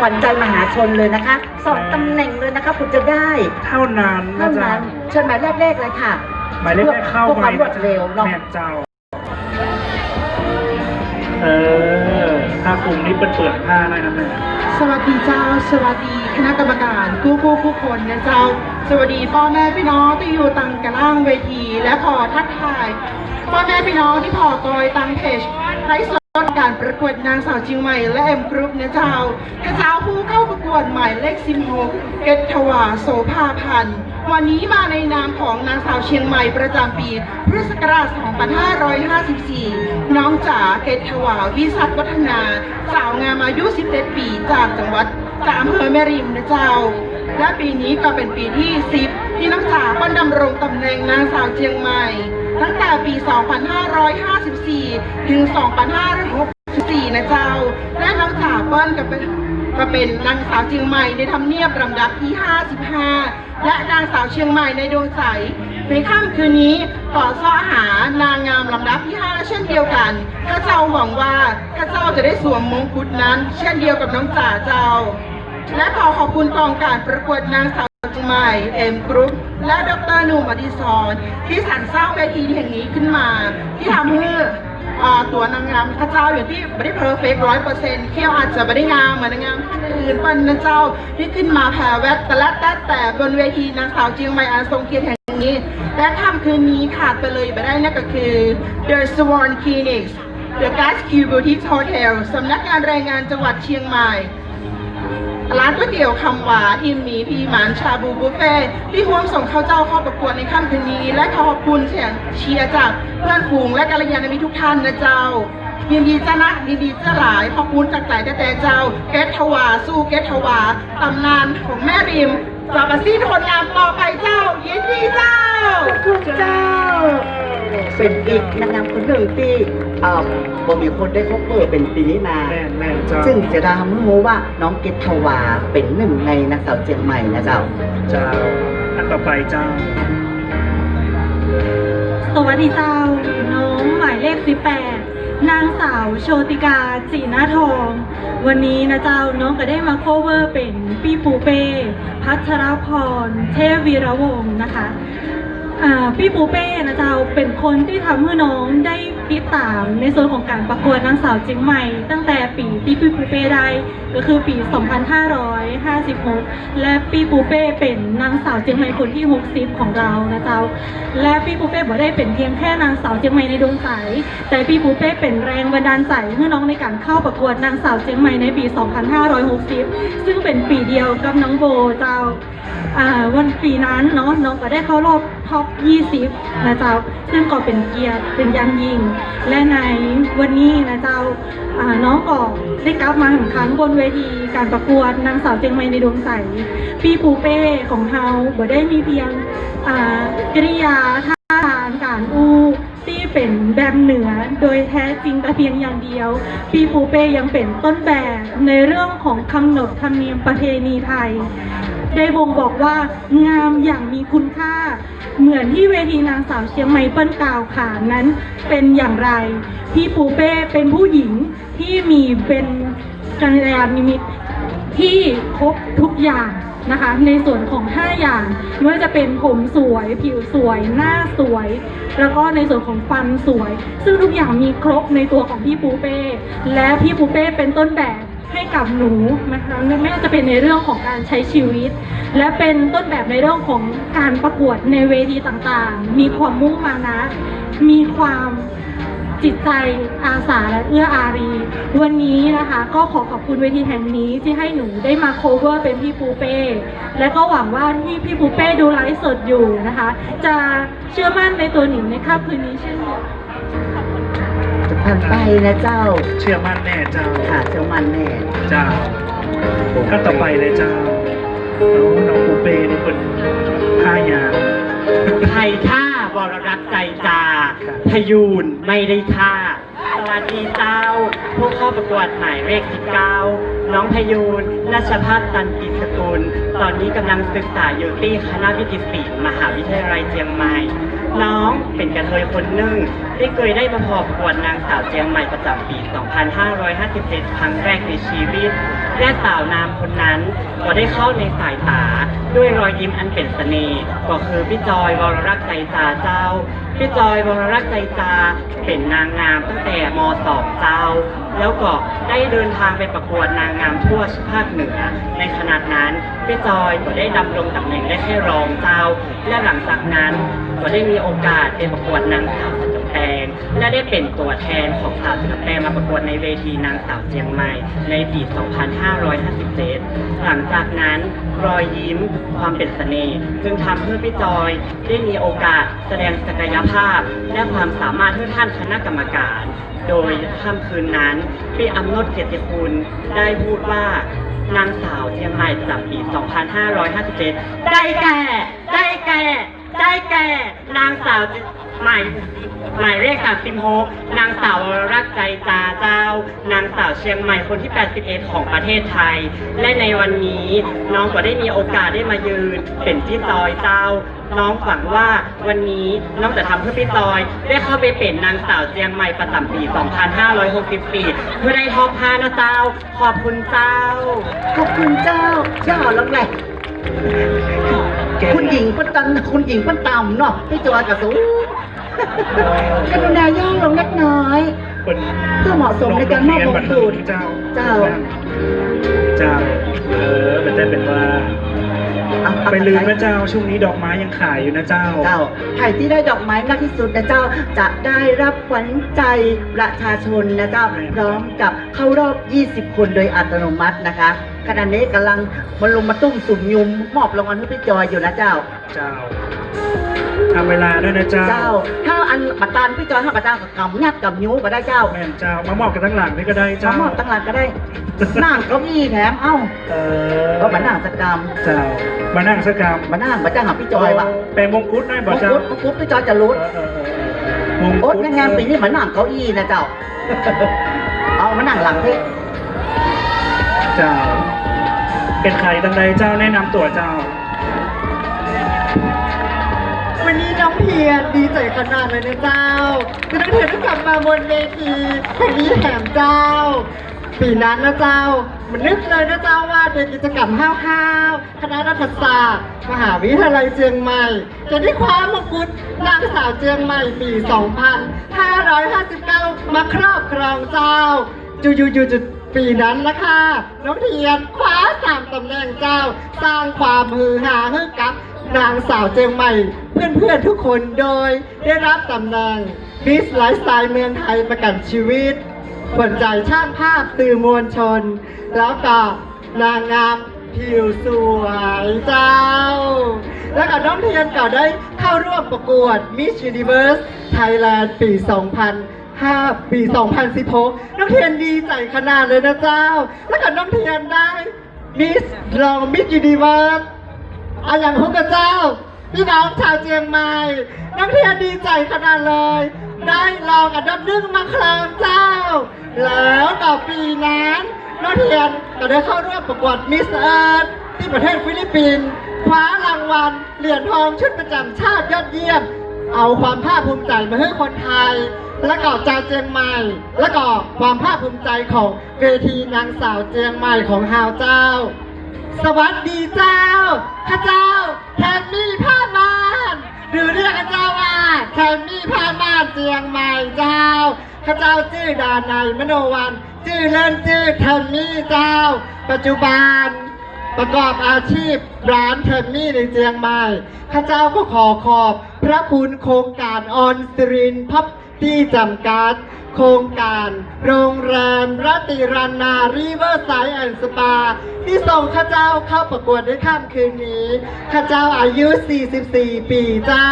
ขวัญใจมหาชนเลยนะคะ สองตำแหน่งเลยนะคะคุณจะได้เท่านั้นเท่านะจ๊ะนั้นเชิญหมายเลขๆเลยค่ะหมายเลขแรกเข้าเพื่อไหความรวดเร็วเนาะแม่เจ้า เออผ้าคลุมนี่เป็นเปิดผ้าได้นะแม่สวัสดีเจ้า สวัสดีคณะกรรมการผู้ผู้ผู้คนนะเจ้า สวัสดีพ่อแม่พี่น้องที่อยู่ตังกระล่างเวที และขอทักทายพ่อแม่พี่น้องที่พอกอยตังเพจไร้ สดการประกวดนางสาวเชียงใหม่และเอ็มกรุ๊ปนะเจ้ากระเจ้าผู้เข้าประกวดใหม่เลขสิบหกเกตถวาโสภาพันธ์ วันนี้มาในนามของนางสาวเชียงใหม่ประจำปีพุทธศักราช 2554 น้องจ๋าเกตถวาวิสัตวัฒนา สาวงามอายุ 17 ปีจากจังหวัด จากอำเภอแม่ริมนะเจ้า และปีนี้ก็เป็นปีที่ 10 ที่น้องจ๋าก็ดำรงตำแหน่งนางสาวเชียงใหม่ ตั้งแต่ปี 2554 ถึง 2564 นะเจ้า และน้องจ๋าเปิ้ลก็เป็นก็เป็นนางสาวเชียงใหม่ในทำเนียบลำดับที่ 55 และนางสาวเชียงใหม่ในดวงใจในค่ำคืนนี้ขอซ้อหานางงามลำดับที่ 5 เช่นเดียวกันข้าเจ้าหวังว่าข้าเจ้าจะได้สวมมงกุฎนั้น เช่นเดียวกับน้องจ๋าเจ้า และขอขอบคุณกองการประกวดนางสาวเชียงใหม่เอ็มกรุ๊ปและดรหนุ่มอดิศรที่สรรสร้างเวทีแห่งนี้ขึ้นมา ที่ทำให้ตัวนางงามข้าเจ้าอย่างที่ไม่ได้เพอร์เฟกร้อยเปอร์เซ็นต์เที่ยวอาจจะไม่ได้งามเหมือนนางงามท่านอื่นปันนะเจ้าที่ขึ้นมาแผ่แวดแต่ละแต่แต่บนเวทีนางสาวเชียงใหม่อันทรงเกียรติแห่งนี้ และค่ำคืนนี้ขาดไปเลยไม่ได้นั่นก็คือ The Swan Clinic The Gas Q Boutique Hotel สำนักงานแรงงานจังหวัดเชียงใหม่ ร้านก๋วยเตี๋ยวคำหวานทีมหมีพีหมานชาบูบุฟเฟ่ที่ร่วมส่งข้าวเจ้าเข้าประกวดในค่ำคืนนี้ และขอบคุณเสียงเชียร์จากเพื่อนฝูงและกัลยาณมิตรทุกท่านนะเจ้ายินดีจ้านะยินดีจ้าหลายขอบคุณจากใจแต่แต่เจ้าเกตทวา สู้เกตทวาตำนานของแม่ริมจาบาซี่ทนงามต่อไปเจ้ายินดีเจ้าขอบคุณเจ้า เป็นอีกนางงามคนหนึ่งที่เอ่อบ่มีคนได้พบเปิดเป็นปีนี้มา แม่แม่เจ้าซึ่งจะดาเมื่อรู้ว่าน้องเกตทวาเป็นหนึ่งในนางสาวเจียงใหม่นะเจ้า เจ้าอันต่อไปเจ้า สวัสดีเจ้า น้องหมายเลข 18 นางสาวโชติกาจีนาทอง วันนี้นะเจ้าน้องก็ได้มาโคเวอร์เป็นพี่ปูเป้ พัชรพร เทพวีระวงศ์นะคะอ่า พี่ปูเป้นะเจ้าเป็นคนที่ทำให้น้องได้ติดตามในส่วนของการประกวดนางสาวเจียงใหม่ ตั้งแต่ปีที่พี่ปูเป้ได้ก็คือปี 2556 และพี่ปูเป้เป็นนางสาวเจียงใหม่คนที่ 60 ของเรานะเจ้า และพี่ปูเป้บอกได้เป็นเพียงแค่นางสาวเจียงใหม่ในดวงใจแต่พี่ปูเป้เป็นแรงบันดาลใจให้น้องในการเข้าประกวดนางสาวเจียงใหม่ในปี 2560 ซึ่งเป็นปีเดียวกับน้องโบเจ้าอ่าวันปีนั้นเนาะน้องก็ได้เข้ารอบท็อป20นะเจ้า ซึ่งก็เป็นเกียรติเป็นยังยิ่ง และในวันนี้นะเจ้าน้องก็ได้กลับมาถึงครั้งบนเวทีการประกวดนางสาวเจียงใหม่ในดวงใสพี่ปูเป้ของเฮาบ่ได้มีเพียงอ่ากริยาท่าทางการอู้ เป็นแบบเหนือโดยแท้จริงแต่เพียงอย่างเดียวพี่ปูเป้ยังเป็นต้นแบบในเรื่องของคำนบธรรมเนียมประเพณีไทย ได้วงบอกว่างามอย่างมีคุณค่า เหมือนที่เวทีนางสาวเชียงใหม่เปิ้ลกล่าวขานนั้นเป็นอย่างไร พี่ปูเป้เป็นผู้หญิงที่มีเป็นกัลยาณมิตรที่ครบทุกอย่าง นะคะ ในส่วนของ 5 อย่างไม่ว่าจะเป็นผมสวย ผิวสวย หน้าสวย แล้วก็ในส่วนของฟันสวย ซึ่งทุกอย่างมีครบในตัวของพี่ปูเป้และพี่ปูเป้เป็นต้นแบบให้กับหนูนะคะไม่ว่าจะเป็นในเรื่องของการใช้ชีวิต และเป็นต้นแบบในเรื่องของการประกวดในเวทีต่างๆ มีความมุ่งมานะ มีความ จิตใจอาสาและเอื้ออารี วันนี้นะคะ ก็ขอขอบคุณเวทีแห่งนี้ที่ให้หนูได้มาโคเวอร์เป็นพี่ปูเป้ และก็หวังว่าที่พี่ปูเป้ดูไลฟ์สดอยู่นะคะ จะเชื่อมั่นในตัวหนูในค่ำคืนนี้เช่นเดียวกันจะผ่านไปนะเจ้าเชื่อมั่นแน่เจ้าค่ะเจ้ามันแน่เจ้าขั้นต่อไปเลยเจ้าน้องน้องปูเป้นี่เป็นผ้ายางไทยท่าบรรักษ์ใจจา พยูนไม่ได้ท่า สวัสดีเจ้า ผู้เข้าประกวดหมายเลข19 น้องพยูนราชพัฒน์ตันกิจสกุล ตอนนี้กำลังศึกษาอยู่ที่คณะวิทยาศิลป์มหาวิทยาลัยเชียงใหม่ น้องเป็นกระเทยคนหนึ่งที่เคยได้มาพอประกวดนางสาวเจียงใหม่ประจำปี 2557 ครั้งแรกในชีวิต และสาวนามคนนั้นก็ได้เข้าในสายตา ด้วยรอยยิ้มอันเป็นเสน่ห์ก็คือพี่จอยวรรักษ์ใจจาเจ้า พี่จอยวรรักษ์ใจจาเป็นนางงามตั้งแต่ม .2 เจ้า แล้วก็ได้เดินทางไปประกวดนางงามทั่วภาคเหนือ ในขณะนั้นพี่จอยก็ได้ดำรงตำแหน่งได้แค่รองเจ้า และหลังจากนั้นก็ได้มีโอกาสไปประกวดนางสาวสก แปงและได้เป็นตัวแทนของสาวสกแปงมาประกวดในเวทีนางสาวเชียงใหม่ ในปี 2557 หลังจากนั้นรอยยิ้มความเป็นเสน่ห์จึงทำให้พี่จอยได้มีโอกาสแสดงศักยภาพ และความสามารถให้ท่านคณะกรรมการ โดยค่ำคืนนั้นพี่อำนดเกียรติคุณได้พูดว่านางสาวเชียงใหม่ประจำปี 2557 ได้แก่ ได้แก่ ได้แก่ นางสาว หม่หมายเลข36นางสาวรักใจจาเจ้า นางสาวเชียงใหม่คนที่ 81 ของประเทศไทย และในวันนี้น้องก็ได้มีโอกาสได้มายืนเป็นพี่จอยเจ้า น้องหวังว่าวันนี้น้องจะทำเพื่อพี่จอย ได้เข้าไปเป็นนางสาวเชียงใหม่ประจำปี 2564 เพื่อได้ท็อป5นะเจ้า ขอบคุณเจ้า ขอบคุณเจ้าเจ้าแล้วไง คุณหญิงปั้นตันคุณหญิงปั้นต่ำเนาะพี่จอยกับสูงกรุณาย่อลงเล็กน้อยเป็นเพื่อเหมาะสมในการมอบมงกุฎเจ้า เจ้า เจ้า เออเป็นได้เป็นว่าเอาเอา ไปลืมนะเจ้าช่วงนี้ดอกไม้ยังขายอยู่นะเจ้า เจ้าใครที่ได้ดอกไม้มากที่สุดนะเจ้า จะได้รับขวัญใจประชาชนนะเจ้า พร้อมกับเข้ารอบ 20 คนโดยอัตโนมัตินะคะขณะนี้กำลังมาลุมมาตุ้มสุ่มยุมมอบรางวัลให้พี่จอยอยู่นะเจ้า เจ้า ทำเวลาด้วยนะเจ้า เจ้า ถ้าอันปัตตานพี่จอยถ้าปัตตานกับกำยัดกับนิ้วก็ได้เจ้าแม่นเจ้ามามอบกันทั้งหลังนี่ก็ได้มาเจ้ามอบตั้งหลังก็ได้ นั่งเก้าอี้แถมเอ้าเออก็มานั่งสกรรมเจ้า มานั่งสักกรรมมานั่งมาจ้างหาพี่จอยว่ะแปลงมงกุฎได้มบ่งเจ้ากุฎมงกุฎพี่จอยจะรู้เออเออเออมงโอ๊กุตฎงานปีนี้มานั่งเก้าอี้นะเจ้า เอามานั่งหลังพี่เจ้า เป็นใครตั้งใดเจ้าแนะนำตัวเจ้าวัน นี้น้องเพียรดีใจขนาดเลยนะเจ้าคือน้องเพียรได้กลับมาบนเวทีคนนี้แถมเจ้า ปีนั้นนะเจ้า มันนึกเลยนะเจ้าว่าเป็นกิจกรรมห้าวๆคณะรัฐศาสตร์ มหาวิทยาลัยเชียงใหม่ จะได้คว้ามงกุฎนางสาวเชียงใหม่ปี 2559 มาครอบครองเจ้าจูยูยูจุดปีนั้นนะคะน้องเทียนคว้าสามตำแหน่งเจ้า สร้างความฮือฮาให้กับ นางสาวเจียงใหม่ เพื่อนๆทุกคนโดย ได้รับตำแหน่งมิสไลฟ์สไตล์เมืองไทยประกันชีวิตขวัญใจช่างภาพสื่อมวลชน แล้วก็นางงามผิวสวยเจ้า แล้วก็น้องเทียนก็ได้เข้าร่วมประกวด Miss Universe Thailand ปี 2005 ปี 2016 น้องเทียนดีใจขนาดเลยนะเจ้า แล้วก็น้องเทียนได้ Miss รอง Miss Universe อะอย่างพวกกับเจ้า พี่น้องชาวเชียงใหม่น้องเทียนดีใจขนาดเลย ได้รองอันดับหนึ่งมาครองเจ้า แล้วต่อปีนั้นน้องเทียนก็ได้เข้าร่วมประกวดมิสเอิร์ธที่ประเทศฟิลิปปินส์คว้ารางวัลเหรียญทองชุดประจำชาติยอดเยี่ยม เอาความภาคภูมิใจมาให้คนไทย และก็ชาวเชียงใหม่ และก็ความภาคภูมิใจของเวทีนางสาวเชียงใหม่ของฮาวเจ้า สวัสดีเจ้า ข้าเจ้าแทนมี่ผ้าม่านหรือเรียกข้าเจ้าว่าแทนมี่ผ้าม่านเจียงใหม่เจ้า ข้าเจ้าชื่อดานายมโนวันชื่อเล่นชื่อแทนมี่เจ้า ปัจจุบันประกอบอาชีพร้านเทมมี่ในเจียงใหม่ ข้าเจ้าก็ขอขอบพระคุณโครงการออนสตรินพับ ที่จำกัด โครงการ โรงแรมรัติรันนารีเวอร์ไซด์แอนด์สปา ที่ส่งข้าเจ้าเข้าประกวดในค่ำคืนนี้ ข้าเจ้าอายุ 44 ปีเจ้า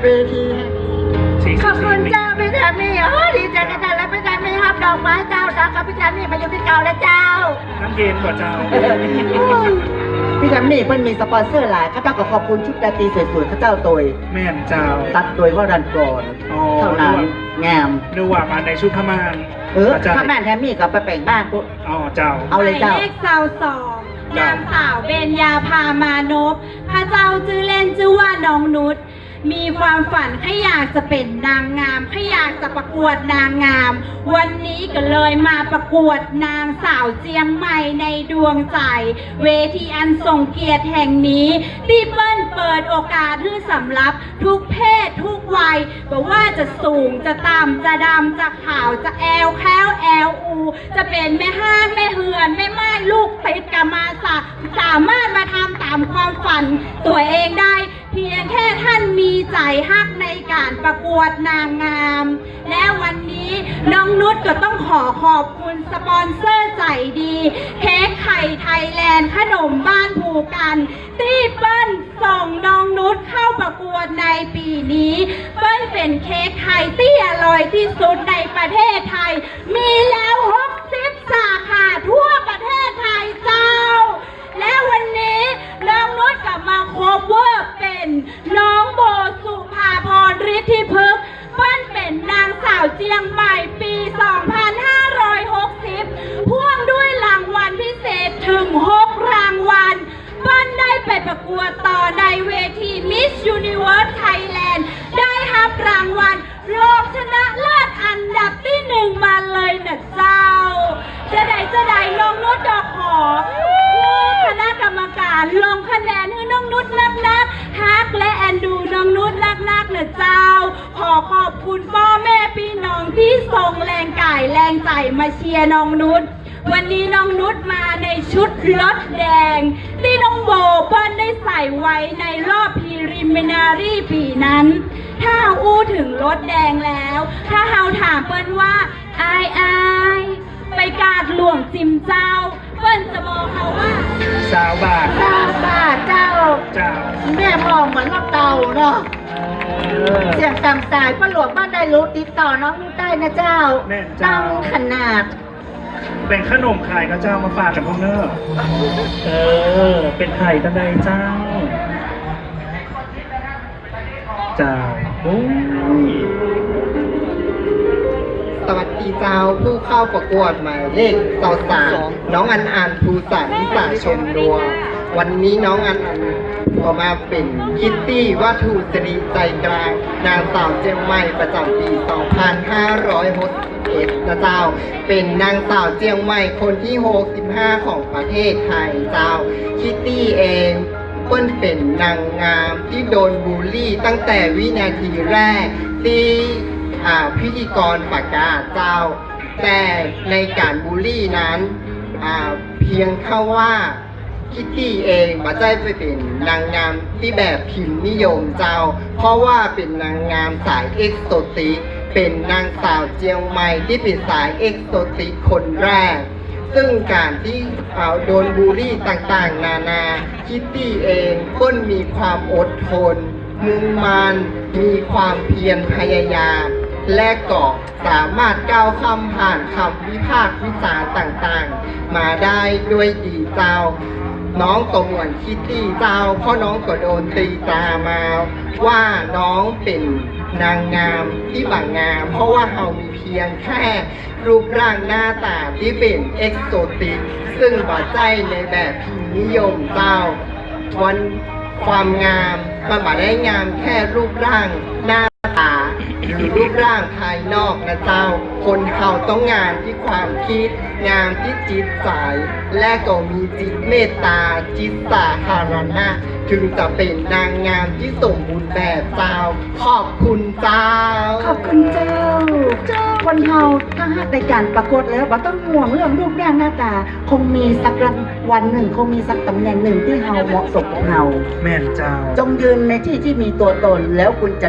เวทีแห่งนี้ขอบคุณเจ้าพี่แทนนี่โอ้ดีใจกันจังแล้วพี่แทนนี่ครับดอกไม้เจ้าดักกับพี่แทนนี่มาอยู่ที่เก่าแล้วเจ้า น้ำเย็นกว่าเจ้า พี่แทมมี่เพิ่นมีสปอนเซอร์หลายข้าเจ้าก็ขอบคุณชุดดาตรีสวยๆข้าเจ้าโดยแม่นเจ้า ตัดโดยว่ารันก่อนอ๋อ เท่านั้นงามนึกว่ามาในชุดพม่านเอออาจารย์ถ้าแม่นแทมมี่ก็ไปแปลงบ้านปุ๊บอ๋อเจ้า เอาเลยเจ้าหมายเลขสาวสองนางสาวเบญญาพามานพพระเจ้าจื้อเล่นชื่อว่าน้องนุช มีความฝันแค่อยากจะเป็นนางงามแค่อยากจะประกวดนางงาม วันนี้ก็เลยมาประกวดนางสาวเจียงใหม่ในดวงใจ เวทีอันทรงเกียรติแห่งนี้ที่เปิ้ลเปิดโอกาสให้สำหรับทุกเพศทุกวัยบอกว่าจะสูงจะต่ำจะดำจะขาวจะแอลแค้วแอลอู จะเป็นแม่ห้างแม่เฮือนแม่ไม้ลูกติดกับมาสะสามารถมาทำตามความฝันตัวเองได้ เพียงแค่ท่านมีใจฮักในการประกวดนางงาม และวันนี้น้องนุชก็ต้องขอขอบคุณสปอนเซอร์ใจดี เค้กไข่ไทยแลนด์ขนมบ้านผูกัน ที่เปิ้ลส่งน้องนุชเข้าประกวดในปีนี้ เปิ้ลเป็นเค้กไข่ที่อร่อยที่สุดในประเทศไทย มีแล้ว60สา เจียงใหม่ปี 2560 พ่วงด้วยรางวัลพิเศษถึง 6 รางวัลเปิ้ลได้ไปประกวดต่อในเวที Miss Universe Thailand ได้รับรางวัลรองชนะเลิศอันดับที่หนึ่งมาเลยนะเจ้า จะได้จะได้น้องนุชดอกขอผู้คณะกรรมการลงคะแนนให้น้องนุชนักนักๆฮักและแอนดูน้องนุชนักนักๆนะเจ้า ขอขอบคุณพ่อแม่พี่น้องที่ส่งแรงกายแรงใจมาเชียร์น้องนุชวันนี้น้องนุชมาในชุดรถแดง ที่น้องโบเปิ้ลได้ใส่ไว้ในรอบพรีริมินารีปีนั้น ถ้าอู้ถึงรถแดงแล้ว ถ้าเฮาถามเปิ้ลว่าอายอายไปกาดหลวงจิมเจ้า เปิ้ลจะบอกเขาว่าสาวบาทเจ้าบ้าเจ้า เจ้าแม่มองเหมือนรถเก่าเนาะ เออ เสียงต่ำสายป้าหลวงบ้านได้รู้ติดต่อน้องนุชได้นะเจ้าแม่นเจ้าตั้งขนาดเป็นขนมขายก็เจ้ามาฝากกับพ่อเนอร์เออ เป็นไข่ตั้งใดเจ้า เจ้าโอ้ย สวัสดีเจ้าผู้เข้าประกวดหมายเลขต่อสามน้องอันอันภูสันนิสาชมดัว วันนี้น้องอันอันออกมาเป็นคิตตี้วัตถุสริใจกลาง นางสาวเจียงใหม่ประจำปี 2561นะเจ้า เป็นนางสาวเจียงใหม่คนที่ 65 ของประเทศไทยเจ้า คิตตี้เองเปิ้ลเป็นนางงามที่โดนบูลลี่ตั้งแต่วินาทีแรกที่ พิธีกรประกาเจ้า แต่ในการบูลลี่นั้นเพียงเข้าว่าคิตตี้เองมาใจไปเป็นนางงามที่แบบพิมพ์นิยมเจ้า เพราะว่าเป็นนางงามสายเอ็กโซติกเป็นนางสาวเจียงใหม่ที่เป็นสายเอ็กโซติกคนแรก ซึ่งการที่อ่าโดนบูลลี่ต่างๆ นานา คิตตี้เองก็มีความอดทน มุ่งมันมีความเพียรพยายาม และก็สามารถก้าวข้ามผ่านคำวิพากษ์วิจารณ์ต่างๆ มาได้ด้วยดีเจ้า น้องก็เหมือนคิตตี้เจ้าเพราะน้องก็โดนตีตามา ว่าน้องเป็นนางงามที่บางงาม เพราะว่าเรามีเพียงแค่รูปร่างหน้าตาที่เป็นเอ็กโซติก ซึ่งบาใจในแบบพิมพ์นิยมเจ้าวันความงามมันมาได้งามแค่รูปร่างหน้า หรือรูปร่างภายนอกนะเจ้า คนเขาต้องงามที่ความคิด งามที่จิตใจและก็มีจิตเมตตาจิตสาธารณะถึงจะเป็นนางงามที่สมบูรณ์แบบเจ้า ขอบคุณเจ้า ขอบคุณเจ้า คนเฮาถ้าหากในการประกวดแล้วบ่ต้องห่วงเรื่องรูปร่างหน้าตา คงมีสักรางวันหนึ่ง คงมีสักตำแหน่งหนึ่งที่เฮาเหมาะสมกับเฮาแม่นเจ้า จงยืนในที่ที่มีตัวตนแล้วคุณจะ